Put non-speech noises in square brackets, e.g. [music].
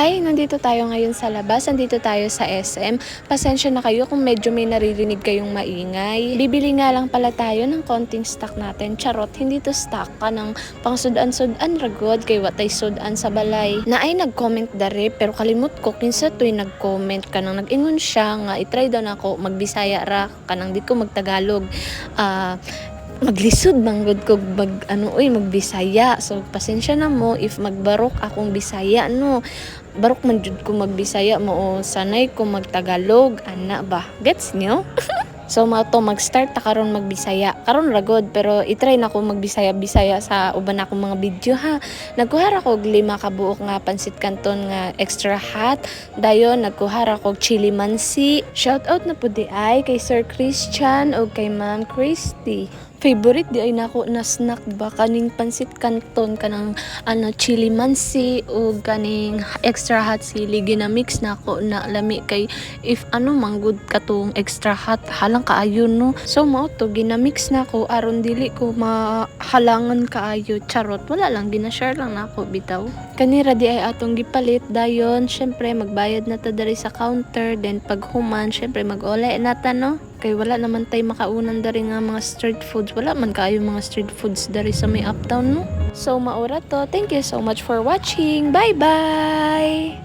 Hi, nandito tayo ngayon sa labas. Nandito tayo sa SM. Pasensya na kayo kung medyo may naririnig kayong maingay. Bibili nga lang pala tayo ng konting stock natin. Charot, hindi to stock ka ng pang sudan-sudan ragod kay watay sudan sa balay. Na ay nag-comment dare pero kalimut ko kinsa to'y nag-comment ka nang nag-ingon siya nga itry daw na ako magbisaya ra kanang di ko magtagalog. Ah, maglisod manggod ko mag ano oy magbisaya so pasensya na mo if magbarok akong bisaya no barok man jud ko magbisaya mo o sanay ko magtagalog ana ba gets nyo [laughs] So mao to mag-start ta karon magbisaya. Karon ragod pero itry na ko magbisaya-bisaya sa uban akong mga video ha. Nagkuhara ko og lima ka buok nga pansit canton nga extra hot. Dayon nagkuhara ko og chili mansi. Shout out na pud di ay kay Sir Christian o kay Ma'am Christy. Favorite di ay nako na snack ba? Kaning pansit canton kanang ano chili mansi o kaning extra hot sili ginamix na ako na lami. Kay if ano manggod katong extra hot halang kaayo no? So mao to ginamix na ko aron dili ko mahalangan kaayo. Charot wala lang ginashare lang na ako bitaw. Kanira di ay atong gipalit dayon syempre magbayad na ta diri sa counter then pag human syempre mag-ole na ta no kay wala naman tay makaunan dari nga mga street foods. Wala man kaayo mga street foods dari sa may uptown no so maura to. Thank you so much for watching. Bye bye